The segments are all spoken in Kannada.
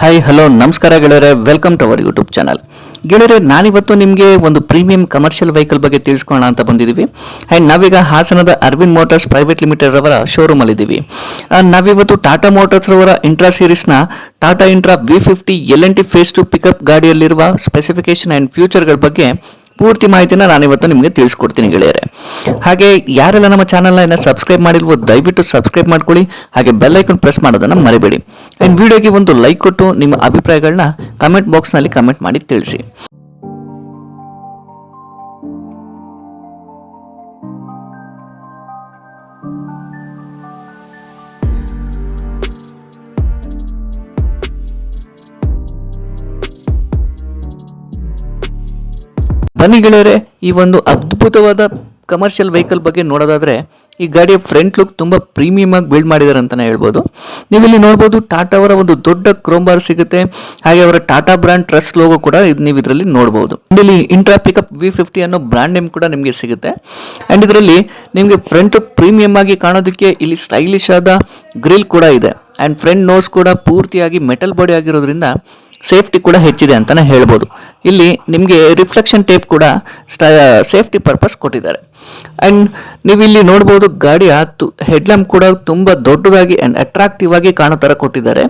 ಹಾಯ್ ಹಲೋ ನಮಸ್ಕಾರ ಗೆಳೆಯರೆ. Welcome to our YouTube channel ಗೆಳೆಯರೆ, ನಾನಿವತ್ತು ನಿಮಗೆ ಒಂದು ಪ್ರೀಮಿಯಂ ಕಮರ್ಷಿಯಲ್ ವೆಹಿಕಲ್ ಬಗ್ಗೆ ತಿಳಿಸ್ಕೊಳ ಅಂತ ಬಂದಿದ್ದೀವಿ. ಆ್ಯಂಡ್ ನಾವೀಗ ಹಾಸನದ ಅರವಿಂದ್ ಮೋಟಾರ್ಸ್ ಪ್ರೈವೇಟ್ ಲಿಮಿಟೆಡ್ ಅವರ ಶೋರೂಮ್ ಅಲ್ಲಿದ್ದೀವಿ. ನಾವಿವತ್ತು ಟಾಟಾ ಮೋಟಾರ್ಸ್ ಅವರ Intra ಸೀರೀಸ್ನ Tata Intra V fifty L N T phase two pickup ಗಾಡಿಯಲ್ಲಿರುವ specification and ಫ್ಯೂಚರ್ಗಳ ಬಗ್ಗೆ ಪೂರ್ತಿ ಮಾಹಿತಿನ ನಾನಿವತ್ತು ನಿಮಗೆ ತಿಳಿಸ್ಕೊಡ್ತೀನಿ ಗೆಳೆಯರೆ. ಹಾಗೆ ಯಾರೆಲ್ಲ ನಮ್ಮ ಚಾನಲ್ನ ಸಬ್ಸ್ಕ್ರೈಬ್ ಮಾಡಿಲ್ವೋ ದಯವಿಟ್ಟು ಸಬ್ಸ್ಕ್ರೈಬ್ ಮಾಡ್ಕೊಳ್ಳಿ, ಹಾಗೆ ಬೆಲ್ ಐಕನ್ ಪ್ರೆಸ್ ಮಾಡೋದನ್ನ ಮರಿಬೇಡಿ. ಅಂಡ್ ವಿಡಿಯೋಗೆ ಒಂದು ಲೈಕ್ ಕೊಟ್ಟು ನಿಮ್ಮ ಅಭಿಪ್ರಾಯಗಳನ್ನ ಕಮೆಂಟ್ ಬಾಕ್ಸ್ನಲ್ಲಿ ಕಮೆಂಟ್ ಮಾಡಿ ತಿಳಿಸಿ. ಬನ್ನಿ ಗೆಳೆಯರೆ, ಈ ಒಂದು ಅದ್ಭುತವಾದ ಕಮರ್ಷಿಯಲ್ ವೆಹಿಕಲ್ ಬಗ್ಗೆ ನೋಡೋದಾದ್ರೆ, ಈ ಗಾಡಿಯ ಫ್ರಂಟ್ ಲುಕ್ ತುಂಬಾ ಪ್ರೀಮಿಯಂ ಆಗಿ ಬಿಲ್ಡ್ ಮಾಡಿದ್ದಾರೆ ಅಂತಾನೆ ಹೇಳ್ಬೋದು. ನೀವು ಇಲ್ಲಿ ನೋಡಬಹುದು ಟಾಟಾ ಅವರ ಒಂದು ದೊಡ್ಡ ಕ್ರೋಂಬಾರ್ ಸಿಗುತ್ತೆ, ಹಾಗೆ ಅವರ ಟಾಟಾ ಬ್ರಾಂಡ್ ಟ್ರಸ್ಟ್ ಲೋಗೋ ಕೂಡ ನೀವು ಇದರಲ್ಲಿ ನೋಡಬಹುದು ಇಲ್ಲಿ ಇಂಟ್ರಾ ಪಿಕಪ್ ವಿ ಫಿಫ್ಟಿ ಅನ್ನೋ ಬ್ರಾಂಡ್ ನೇಮ್ ಕೂಡ ನಿಮಗೆ ಸಿಗುತ್ತೆ. ಅಂಡ್ ಇದರಲ್ಲಿ ನಿಮಗೆ ಫ್ರಂಟ್ ಪ್ರೀಮಿಯಂ ಆಗಿ ಕಾಣೋದಕ್ಕೆ ಇಲ್ಲಿ ಸ್ಟೈಲಿಶ್ ಆದ ಗ್ರಿಲ್ ಕೂಡ ಇದೆ. ಅಂಡ್ ಫ್ರಂಟ್ ನೋಸ್ ಕೂಡ ಪೂರ್ತಿಯಾಗಿ ಮೆಟಲ್ ಬಾಡಿ ಆಗಿರೋದ್ರಿಂದ ಸೇಫ್ಟಿ ಕೂಡ ಹೆಚ್ಚಿದೆ ಅಂತಾನೆ ಹೇಳ್ಬೋದು. ಇಲ್ಲಿ ನಿಮಗೆ ರಿಫ್ಲೆಕ್ಷನ್ ಟೇಪ್ ಕೂಡ ಸೇಫ್ಟಿ ಪರ್ಪಸ್ ಕೊಟ್ಟಿದ್ದಾರೆ. ಅಂಡ್ ನೀವು ಇಲ್ಲಿ ನೋಡ್ಬೋದು ಗಾಡಿಯ ಹೆಡ್ ಲ್ಯಾಂಪ್ ಕೂಡ ತುಂಬಾ ದೊಡ್ಡದಾಗಿ ಅಂಡ್ ಅಟ್ರಾಕ್ಟಿವ್ ಆಗಿ ಕಾಣೋ ಥರ ಕೊಟ್ಟಿದ್ದಾರೆ.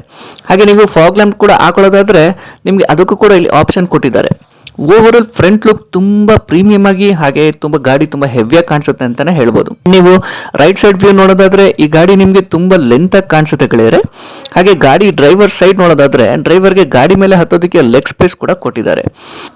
ಹಾಗೆ ನೀವು ಫಾಗ್ ಲ್ಯಾಂಪ್ ಕೂಡ ಹಾಕೊಳ್ಳೋದಾದರೆ ನಿಮಗೆ ಅದಕ್ಕೂ ಕೂಡ ಇಲ್ಲಿ ಆಪ್ಷನ್ ಕೊಟ್ಟಿದ್ದಾರೆ. ಓವರ್ ಫ್ರಂಟ್ ಲುಕ್ ತುಂಬಾ ಪ್ರೀಮಿಯಂ ಆಗಿ ಹಾಗೆ ತುಂಬಾ ಗಾಡಿ ತುಂಬಾ ಹೆವಿಯಾಗಿ ಕಾಣಿಸುತ್ತೆ ಅಂತಾನೆ ಹೇಳ್ಬೋದು. ನೀವು ರೈಟ್ ಸೈಡ್ ವ್ಯೂ ನೋಡೋದಾದ್ರೆ ಈ ಗಾಡಿ ನಿಮ್ಗೆ ತುಂಬಾ ಲೆಂತ್ ಆಗಿ ಕಾಣಿಸುತ್ತೆ ಗೆಳೆಯರೆ. ಹಾಗೆ ಗಾಡಿ ಡ್ರೈವರ್ ಸೈಡ್ ನೋಡೋದಾದ್ರೆ ಡ್ರೈವರ್ಗೆ ಗಾಡಿ ಮೇಲೆ ಹತ್ತೋದಕ್ಕೆ ಲೆಗ್ ಸ್ಪೇಸ್ ಕೂಡ ಕೊಟ್ಟಿದ್ದಾರೆ.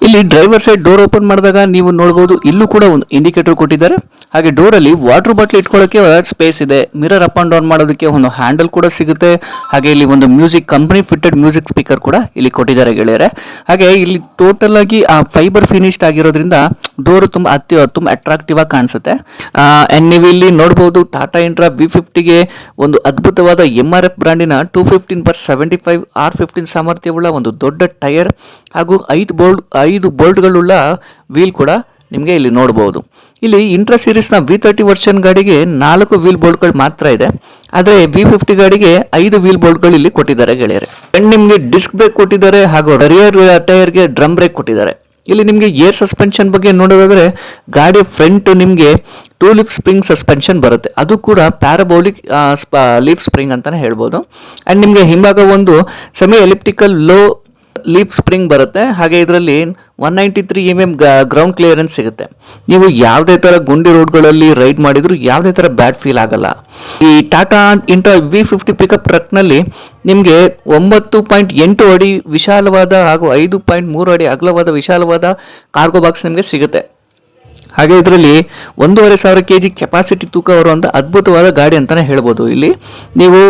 ಇಲ್ಲಿ ಡ್ರೈವರ್ ಸೈಡ್ ಡೋರ್ ಓಪನ್ ಮಾಡಿದಾಗ ನೀವು ನೋಡಬಹುದು ಇಲ್ಲೂ ಕೂಡ ಒಂದು ಇಂಡಿಕೇಟರ್ ಕೊಟ್ಟಿದ್ದಾರೆ. ಹಾಗೆ ಡೋರ್ ಅಲ್ಲಿ ವಾಟರ್ ಬಾಟಲ್ ಇಟ್ಕೊಳ್ಳೋಕೆ ಸ್ಪೇಸ್ ಇದೆ. ಮಿರರ್ ಅಪ್ ಅಂಡ್ ಡೌನ್ ಮಾಡೋದಕ್ಕೆ ಒಂದು ಹ್ಯಾಂಡಲ್ ಕೂಡ ಸಿಗುತ್ತೆ. ಹಾಗೆ ಇಲ್ಲಿ ಒಂದು music company fitted music speaker ಕೂಡ ಇಲ್ಲಿ ಕೊಟ್ಟಿದ್ದಾರೆ ಗೆಳೆಯರೆ. ಹಾಗೆ ಇಲ್ಲಿ ಟೋಟಲ್ ಆಗಿ ಫೈಬರ್ ಫಿನಿಶ್ಡ್ ಆಗಿರೋದ್ರಿಂದ ಡೋರ್ ತುಂಬಾ ಅತಿ ತುಂಬಾ ಅಟ್ರಾಕ್ಟಿವ್ ಆಗಿ ಕಾಣಿಸುತ್ತೆ. ಅಂಡ್ ನೀವು ಇಲ್ಲಿ ನೋಡಬಹುದು ಟಾಟಾ ಇಂಟ್ರಾ ಬಿ ಫಿಫ್ಟಿಗೆ ಒಂದು ಅದ್ಭುತವಾದ M R F ಬ್ರಾಂಡಿನ two fifteen per seventy five R fifteen ಸಾಮರ್ಥ್ಯವುಳ್ಳ ಒಂದು ದೊಡ್ಡ ಟೈರ್ ಹಾಗೂ ಐದು ಬೋಲ್ಡ್, ಐದು ಬೋಲ್ಟ್ಗಳುಳ್ಳ ವೀಲ್ ಕೂಡ ನಿಮಗೆ ಇಲ್ಲಿ ನೋಡಬಹುದು ಇಲ್ಲಿ ಇಂಟ್ರಾ ಸೀರೀಸ್ನ ವಿ ತರ್ಟಿ ವರ್ಷನ್ ಗಾಡಿಗೆ ನಾಲ್ಕು ವೀಲ್ ಬೋಲ್ಟ್ಗಳು ಮಾತ್ರ ಇದೆ. ಆದ್ರೆ ವಿ ಫಿಫ್ಟಿ ಗಾಡಿಗೆ ಐದು ವೀಲ್ ಬೋಲ್ಟ್ಗಳು ಇಲ್ಲಿ ಕೊಟ್ಟಿದ್ದಾರೆ ಗೆಳೆಯರೆ. ಅಂಡ್ ನಿಮಗೆ ಡಿಸ್ಕ್ ಬ್ರೇಕ್ ಕೊಟ್ಟಿದ್ದಾರೆ ಹಾಗೂ ರಿಯರ್ ಟೈರ್ಗೆ ಡ್ರಮ್ ಬ್ರೇಕ್ ಕೊಟ್ಟಿದ್ದಾರೆ. ಇಲ್ಲಿ ನಿಮಗೆ ಏರ್ ಸಸ್ಪೆನ್ಷನ್ ಬಗ್ಗೆ ನೋಡೋದಾದ್ರೆ ಗಾಡಿ ಫ್ರಂಟ್ ನಿಮಗೆ ಟೂ ಲಿಫ್ ಸ್ಪ್ರಿಂಗ್ ಸಸ್ಪೆನ್ಷನ್ ಬರುತ್ತೆ. ಅದು ಕೂಡ ಪ್ಯಾರಾಬೋಲಿಕ್ ಲೀಫ್ ಸ್ಪ್ರಿಂಗ್ ಅಂತಾನೆ ಹೇಳ್ಬೋದು. ಅಂಡ್ ನಿಮಗೆ ಹಿಂಭಾಗ ಒಂದು semi elliptical low leaf spring ಬರುತ್ತೆ. ಹಾಗೆ ಇದರಲ್ಲಿ one ninety three M M ground clearance ಸಿಗುತ್ತೆ. ನೀವು ಯಾವುದೇ ಥರ ಗುಂಡಿ ರೋಡ್ಗಳಲ್ಲಿ ರೈಡ್ ಮಾಡಿದರೂ ಯಾವುದೇ ಥರ ಬ್ಯಾಡ್ ಫೀಲ್ ಆಗಲ್ಲ. ಈ Tata Intra V fifty pickup ಟ್ರಕ್ನಲ್ಲಿ ನಿಮಗೆ ಒಂಬತ್ತು ಪಾಯಿಂಟ್ ಎಂಟು ಅಡಿ ವಿಶಾಲವಾದ ಹಾಗೂ ಐದು ಪಾಯಿಂಟ್ ಮೂರು ಅಡಿ ಅಗಲವಾದ ವಿಶಾಲವಾದ ಕಾರ್ಗೋ ಬಾಕ್ಸ್ ನಿಮಗೆ ಸಿಗುತ್ತೆ. ಹಾಗೆ ಇದರಲ್ಲಿ ಒಂದೂವರೆ ಸಾವಿರ ಕೆ ಜಿ ಕೆಪಾಸಿಟಿ ತೂಕ ಬರುವಂಥ ಅದ್ಭುತವಾದ ಗಾಡಿ ಅಂತಾನೆ ಹೇಳ್ಬೋದು. ಇಲ್ಲಿ ನೀವು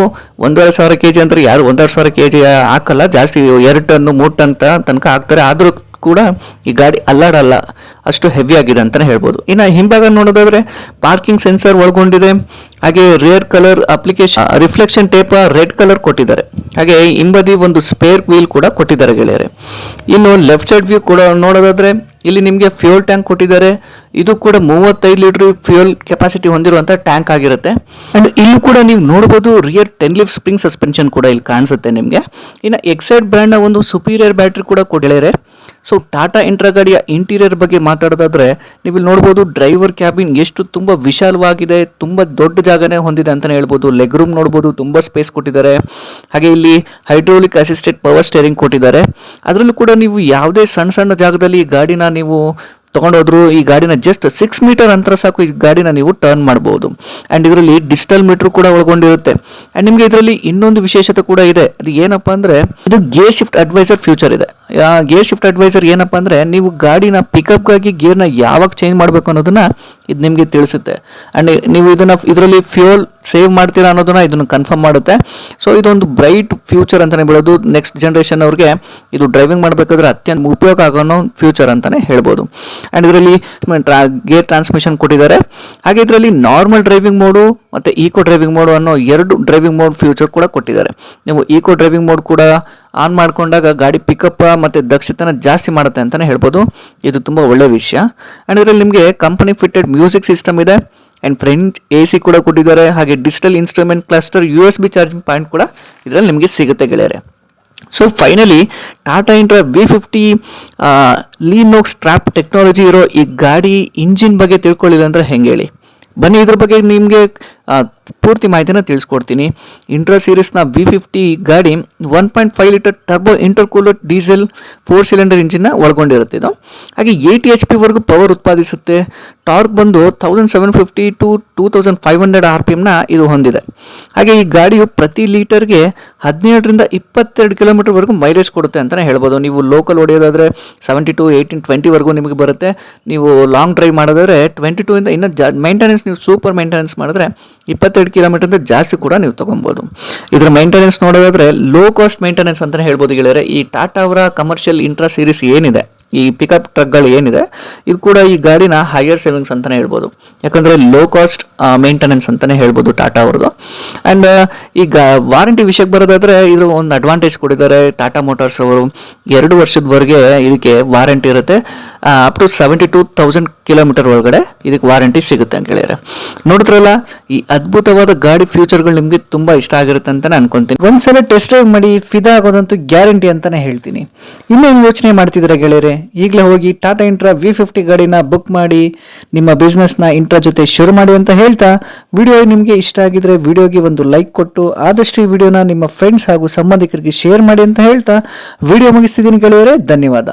ಒಂದೂವರೆ ಸಾವಿರ ಕೆ ಜಿ ಅಂದ್ರೆ ಯಾರು ಒಂದೂವರೆ ಸಾವಿರ ಕೆ ಜಿ ಹಾಕಲ್ಲ, ಜಾಸ್ತಿ ಎರಡು ಟನ್ನು ಮೂರು ಟನ್ ತನಕ ಹಾಕ್ತಾರೆ. ಆದರೂ ಕೂಡ ಈ ಗಾಡಿ ಅಲ್ಲಾಡಲ್ಲ, ಅಷ್ಟು ಹೆವಿ ಆಗಿದೆ ಅಂತಾನೆ ಹೇಳ್ಬೋದು. ಇನ್ನು ಹಿಂಭಾಗ ನೋಡೋದಾದ್ರೆ ಪಾರ್ಕಿಂಗ್ ಸೆನ್ಸರ್ ಒಳಗೊಂಡಿದೆ. ಹಾಗೆ rear colour application reflection tape red colour ಕೊಟ್ಟಿದ್ದಾರೆ. ಹಾಗೆ ಹಿಂಬದಿ ಒಂದು ಸ್ಪೇರ್ ವೀಲ್ ಕೂಡ ಕೊಟ್ಟಿದ್ದಾರೆ ಗೆಳೆಯರೆ. ಇನ್ನು ಲೆಫ್ಟ್ ಸೈಡ್ ವ್ಯೂ ಕೂಡ ನೋಡೋದಾದ್ರೆ ಇಲ್ಲಿ ನಿಮಗೆ ಫ್ಯೂಯಲ್ ಟ್ಯಾಂಕ್ ಕೊಟ್ಟಿದ್ದಾರೆ. ಇದು ಕೂಡ ಮೂವತ್ತೈದು ಲೀಟರ್ ಫ್ಯೂಯಲ್ ಕೆಪಾಸಿಟಿ ಹೊಂದಿರುವಂತಹ ಟ್ಯಾಂಕ್ ಆಗಿರುತ್ತೆ. ಅಂಡ್ ಇಲ್ಲಿ ಕೂಡ ನೀವು ನೋಡಬಹುದು rear ten leaf spring suspension ಕೂಡ ಇಲ್ಲಿ ಕಾಣಿಸುತ್ತೆ ನಿಮಗೆ. ಇನ್ನು ಎಕ್ಸೈಡ್ ಬ್ರ್ಯಾಂಡ್ನ ಒಂದು ಸುಪೀರಿಯರ್ ಬ್ಯಾಟ್ರಿ ಕೂಡ ಕೊಟ್ಟಿದ್ದಾರೆ ಸೊ ಟಾಟಾ ಇಂಟ್ರಾ ಗಾಡಿಯ ಇಂಟೀರಿಯರ್ ಬಗ್ಗೆ ಮಾತಾಡೋದಾದ್ರೆ, ನೀವು ಇಲ್ಲಿ ನೋಡಬಹುದು ಡ್ರೈವರ್ ಕ್ಯಾಬಿನ್ ಎಷ್ಟು ತುಂಬಾ ವಿಶಾಲವಾಗಿದೆ, ತುಂಬಾ ದೊಡ್ಡ ಜಾಗನೇ ಹೊಂದಿದೆ ಅಂತಾನೆ ಹೇಳ್ಬೋದು. ಲೆಗ್ ರೂಮ್ ನೋಡಬಹುದು ತುಂಬಾ ಸ್ಪೇಸ್ ಕೊಟ್ಟಿದ್ದಾರೆ. ಹಾಗೆ ಇಲ್ಲಿ ಹೈಡ್ರೋಲಿಕ್ ಅಸಿಸ್ಟೆಡ್ ಪವರ್ ಸ್ಟೇರಿಂಗ್ ಕೊಟ್ಟಿದ್ದಾರೆ. ಅದರಲ್ಲೂ ಕೂಡ ನೀವು ಯಾವುದೇ ಸಣ್ಣ ಸಣ್ಣ ಜಾಗದಲ್ಲಿ ಗಾಡಿನ ನೀವು ತಗೊಂಡೋದ್ರು ಈ ಗಾಡಿನ ಜಸ್ಟ್ ಸಿಕ್ಸ್ ಮೀಟರ್ ಅಂತರ ಸಾಕು ಈ ಗಾಡಿನ ನೀವು ಟರ್ನ್ ಮಾಡಬಹುದು ಅಂಡ್ ಇದರಲ್ಲಿ ಡಿಜಿಟಲ್ ಮೀಟರ್ ಕೂಡ ಒಳಗೊಂಡಿರುತ್ತೆ. ಅಂಡ್ ನಿಮಗೆ ಇದರಲ್ಲಿ ಇನ್ನೊಂದು ವಿಶೇಷತೆ ಕೂಡ ಇದೆ. ಅದು ಏನಪ್ಪಾ ಅಂದ್ರೆ, ಇದು ಗೇರ್ ಶಿಫ್ಟ್ ಅಡ್ವೈಸರ್ ಫ್ಯೂಚರ್ ಇದೆ. ಗೇರ್ ಶಿಫ್ಟ್ ಅಡ್ವೈಸರ್ ಏನಪ್ಪಾ ಅಂದ್ರೆ, ನೀವು ಗಾಡಿನ ಪಿಕಪ್ಗಾಗಿ ಗೇರ್ನ ಯಾವಾಗ ಚೇಂಜ್ ಮಾಡಬೇಕು ಅನ್ನೋದನ್ನ ಇದು ನಿಮಗೆ ತಿಳಿಸುತ್ತೆ. ಅಂಡ್ ನೀವು ಇದನ್ನ ಇದರಲ್ಲಿ ಫ್ಯೂಲ್ ಸೇವ್ ಮಾಡ್ತೀರಾ ಅನ್ನೋದನ್ನ ಇದನ್ನು ಕನ್ಫರ್ಮ್ ಮಾಡುತ್ತೆ. ಸೊ ಇದೊಂದು ಬ್ರೈಟ್ ಫ್ಯೂಚರ್ ಅಂತಾನೆ ಹೇಳೋದು. ನೆಕ್ಸ್ಟ್ ಜನರೇಷನ್ ಅವ್ರಿಗೆ ಇದು ಡ್ರೈವಿಂಗ್ ಮಾಡಬೇಕಾದ್ರೆ ಅತ್ಯಂತ ಉಪಯೋಗ ಆಗೋ ಫ್ಯೂಚರ್ ಅಂತಾನೆ ಹೇಳ್ಬೋದು. ಅಂಡ್ ಇದರಲ್ಲಿ ಗೇರ್ ಟ್ರಾನ್ಸ್ಮಿಷನ್ ಕೊಟ್ಟಿದ್ದಾರೆ. ಹಾಗೆ ಇದರಲ್ಲಿ ನಾರ್ಮಲ್ ಡ್ರೈವಿಂಗ್ ಮೋಡು ಮತ್ತೆ ಈಕೋ ಡ್ರೈವಿಂಗ್ ಮೋಡ್ ಅನ್ನೋ ಎರಡು ಡ್ರೈವಿಂಗ್ ಮೋಡ್ ಫ್ಯೂಚರ್ ಕೂಡ ಕೊಟ್ಟಿದ್ದಾರೆ. ನೀವು ಈಕೋ ಡ್ರೈವಿಂಗ್ ಮೋಡ್ ಕೂಡ ಆನ್ ಮಾಡ್ಕೊಂಡಾಗ ಗಾಡಿ ಪಿಕಪ್ ಮತ್ತೆ ದಕ್ಷತೆನ ಜಾಸ್ತಿ ಮಾಡುತ್ತೆ ಅಂತಾನೆ ಹೇಳ್ಬೋದು. ಇದು ತುಂಬಾ ಒಳ್ಳೆ ವಿಷಯ. ಅಂಡ್ ಇದರಲ್ಲಿ ನಿಮಗೆ ಕಂಪನಿ ಫಿಟ್ಟೆಡ್ ಮ್ಯೂಸಿಕ್ ಸಿಸ್ಟಮ್ ಇದೆ. ಅಂಡ್ ಫ್ರೆಂಚ್ ಎ ಸಿ ಕೂಡ ಕೊಟ್ಟಿದ್ದಾರೆ. ಹಾಗೆ digital instrument cluster U S B charging point ಕೂಡ ಇದರಲ್ಲಿ ನಿಮಗೆ ಸಿಗುತ್ತೆ ಗೆಳೆಯರೆ. So finally Tata Intra B fifty lean NOx trap technology ಇರೋ ಈ ಗಾಡಿ ಇಂಜಿನ್ ಬಗ್ಗೆ ತಿಳ್ಕೊಳ್ಳಿಲ್ಲ ಅಂದ್ರೆ ಹೆಂಗೆ ಹೇಳಿ? ಬನ್ನಿ, ಇದ್ರ ಬಗ್ಗೆ ನಿಮಗೆ ಪೂರ್ತಿ ಮಾಹಿತಿನ ತಿಳಿಸ್ಕೊಡ್ತೀನಿ. ಇಂಟ್ರಾ ಸೀರೀಸ್ನ ವಿ ಫಿಫ್ಟಿ ಗಾಡಿ one point five litre turbo intercooler diesel four cylinder ಇಂಜಿನ್ನ ಒಳಗೊಂಡಿರುತ್ತೆ ಇದು. ಹಾಗೆ ಏಯ್ಟಿ ಎಚ್ ಪಿ ವರೆಗೂ ಪವರ್ ಉತ್ಪಾದಿಸುತ್ತೆ. ಟಾರ್ಕ್ ಬಂದು thousand seven fifty to two thousand five hundred R P ಎಮ್ನ ಇದು ಹೊಂದಿದೆ. ಹಾಗೆ ಈ ಗಾಡಿಯು ಪ್ರತಿ ಲೀಟರ್ಗೆ ಹದಿನೇಳರಿಂದ ಇಪ್ಪತ್ತೆರಡು ಕಿಲೋಮೀಟರ್ ವರೆಗೂ ಮೈಲೇಜ್ ಕೊಡುತ್ತೆ ಅಂತಲೇ ಹೇಳ್ಬೋದು. ನೀವು ಲೋಕಲ್ ಹೊಡೆಯೋದಾದರೆ ಸೆವೆಂಟಿ ಟು ಏಯ್ಟೀನ್ ಟ್ವೆಂಟಿವರೆಗೂ ನಿಮಗೆ ಬರುತ್ತೆ. ನೀವು ಲಾಂಗ್ ಡ್ರೈವ್ ಮಾಡೋದಾದ್ರೆ ಟ್ವೆಂಟಿ ಟೂ ಇಂದ ಇನ್ನೂ ಜಾ ಮೇಂಟೆನೆನ್ಸ್ ನೀವು ಸೂಪರ್ ಮೇಂಟೆನೆನ್ಸ್ ಮಾಡಿದ್ರೆ ಇಪ್ಪತ್ತೆರಡು ಕಿಲೋಮೀಟರ್ ಜಾಸ್ತಿ ಕೂಡ ನೀವು ತಗೊಬೋದು. ಇದರ ಮೇಂಟೆನೆನ್ಸ್ ನೋಡೋದಾದ್ರೆ ಲೋ ಕಾಸ್ಟ್ ಮೇಂಟೆನೆನ್ಸ್ ಅಂತಾನೆ ಹೇಳ್ಬೋದು ಗೆಳೆಯರೆ. ಈ ಟಾಟಾ ಅವರ ಕಮರ್ಷಿಯಲ್ ಇಂಟ್ರಾ ಸೀರೀಸ್ ಏನಿದೆ, ಈ ಪಿಕಪ್ ಟ್ರಕ್ಗಳು ಏನಿದೆ, ಇದು ಕೂಡ ಈ ಗಾಡಿನ ಹೈಯರ್ ಸೇವಿಂಗ್ಸ್ ಅಂತಾನೆ ಹೇಳ್ಬೋದು. ಯಾಕಂದ್ರೆ ಲೋ ಕಾಸ್ಟ್ ಮೇಂಟೆನೆನ್ಸ್ ಅಂತಾನೆ ಹೇಳ್ಬೋದು ಟಾಟಾ ಅವ್ರದ್ದು. ಅಂಡ್ ಈಗ ವಾರಂಟಿ ವಿಷಯಕ್ಕೆ ಬರೋದಾದ್ರೆ ಇದು ಒಂದು ಅಡ್ವಾಂಟೇಜ್ ಕೊಟ್ಟಿದ್ದಾರೆ ಟಾಟಾ ಮೋಟಾರ್ಸ್ ಅವರು. ಎರಡು ವರ್ಷದವರೆಗೆ ಇದಕ್ಕೆ ವಾರಂಟಿ ಇರುತ್ತೆ. Up to seventy two thousand kilometre ಒಳಗಡೆ ಇದಕ್ಕೆ ವಾರಂಟಿ ಸಿಗುತ್ತೆ ಅಂತ ಹೇಳಿದ್ರೆ ನೋಡಿದ್ರಲ್ಲ, ಈ ಅದ್ಭುತವಾದ ಗಾಡಿ ಫ್ಯೂಚರ್ಗಳು ನಿಮಗೆ ತುಂಬಾ ಇಷ್ಟ ಆಗಿರುತ್ತೆ ಅಂತ ನಾನು ಅನ್ಕೊಂತೀನಿ ಒಂದ್ಸಲ ಟೆಸ್ಟ್ ಡ್ರೈವ್ ಮಾಡಿ ಫಿದಾ ಆಗೋದಂತೂ ಗ್ಯಾರಂಟಿ ಅಂತಾನೆ ಹೇಳ್ತೀನಿ. ಇನ್ನೇನು ಯೋಚನೆ ಮಾಡ್ತಿದ್ದೀರಾ ಗೆಳೆಯರೆ? ಈಗಲೇ ಹೋಗಿ ಟಾಟಾ ಇಂಟ್ರಾ ವಿ ಫಿಫ್ಟಿ ಗಾಡಿನ ಬುಕ್ ಮಾಡಿ, ನಿಮ್ಮ ಬಿಸ್ನೆಸ್ನ ಇಂಟ್ರಾ ಜೊತೆ ಶುರು ಮಾಡಿ ಅಂತ ಹೇಳ್ತಾ ವಿಡಿಯೋ ನಿಮಗೆ ಇಷ್ಟ ಆಗಿದ್ರೆ ವಿಡಿಯೋಗೆ ಒಂದು ಲೈಕ್ ಕೊಟ್ಟು, ಆದಷ್ಟು ಈ ವಿಡಿಯೋನ ನಿಮ್ಮ ಫ್ರೆಂಡ್ಸ್ ಹಾಗೂ ಸಂಬಂಧಿಕರಿಗೆ ಶೇರ್ ಮಾಡಿ ಅಂತ ಹೇಳ್ತಾ ವಿಡಿಯೋ ಮುಗಿಸ್ತಿದ್ದೀನಿ ಗೆಳೆಯರೆ, ಧನ್ಯವಾದ.